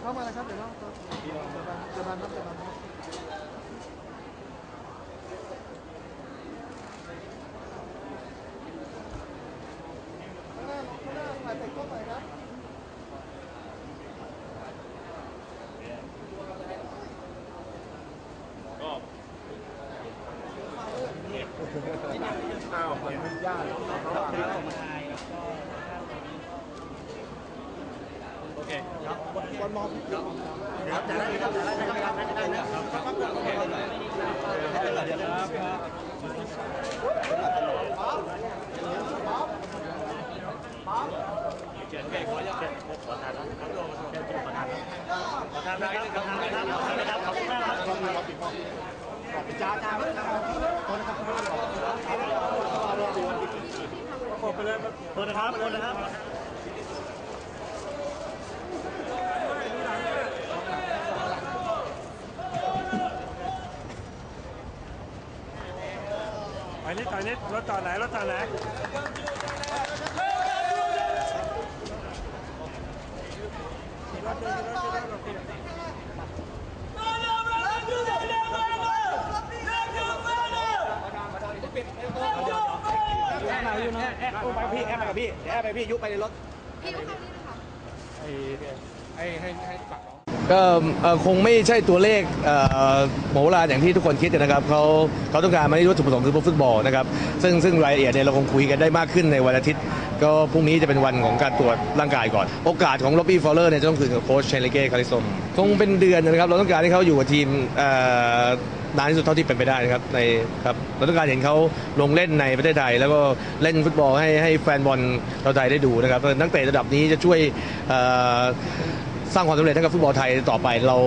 ยวเข้ามานะครับ เดี๋ยวเข้าจะบานจะบานครับจะบานครับข้างหน้าข้างหน้าถ่ายติดกล้องหน่อยครับก็อ้าวมันไม่ยากเขาบอกมาโอเคครับ วันมองครับจะได้ครับจะได้ครับได้นะครับโอเคเดี๋ยวนะครับเขียนเบรกขออนุญาตขอทานนะครับขอทานขอทานนะครับขอทานนะครับขอทานนะครับขอบคุณมากครับจ้าจ้าขอบไปเลยขอนะครับขอนะครับ ไปนิดไปนิดรถจอดไหนรถจอดไหนแอบมาอยู่นะแอบไปพี่แอบไปกับพี่แอบไปพี่ยุบไปในรถพี่ลูกค้านี่นะคะให้ให้ให้ปัก ก็เอ่อคงไม่ใช่ตัวเลขเอ่อโหมราอย่างที่ทุกคนคิดนะครับเขาเขาต้องการมาที่วัตถุประสงค์คือฟุตบอลนะครับซึ่งซึ่งรายละเอียดเนี่ยเราคงคุยกันได้มากขึ้นในวันอาทิตย์ ก็พรุ่งนี้จะเป็นวันของการตรวจร่างกายก่อน โอกาสของล็อบบี้ฟอลเลอร์เนี่ยจะต้องคุยกับโค้ชเชนเลเก้คาริสมคงเป็นเดือนนะครับเราต้องการให้เขาอยู่กับทีมเอ่อนานที่สุดเท่าที่เป็นไปได้นะครับในครับเราต้องการเห็นเขาลงเล่นในประเทศไทย แล้วก็เล่นฟุตบอลให้ให้แฟนบอลชาไทยได้ดูนะครับนักเตะระดับนี้จะช่วยเอ่อ สร้างความสำเร็จให้กับฟุตบอลไทยต่อไปเรา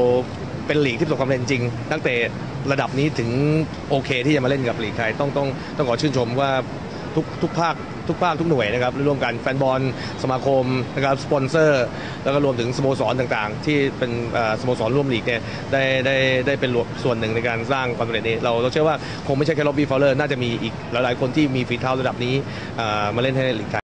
เป็นลีกที่ประสบความสำเร็จจริงนักเตะระดับนี้ถึงโอเคที่จะมาเล่นกับลีกไทยต้องต้องต้องขอชื่นชมว่าทุกทุกภาคทุกภาคทุกหน่วยนะครับร่วมกันแฟนบอลสมาคมนะครับสปอนเซอร์ แล้วก็รวมถึงสโมสรต่างๆ ที่เป็นอ่อสโมสรร่วมลีกเนี่ยได้ได้ได้เป็นส่วนหนึ่งในการสร้างความสำเร็จนี้ เราเราเชื่อว่าคงไม่ใช่แค่ล็อบบี้ฟอลเลอร์น่าจะมีอีกหลายๆคนที่มีฝีเท้าระดับนี้อ่อมาเล่นให้ในลีกไทย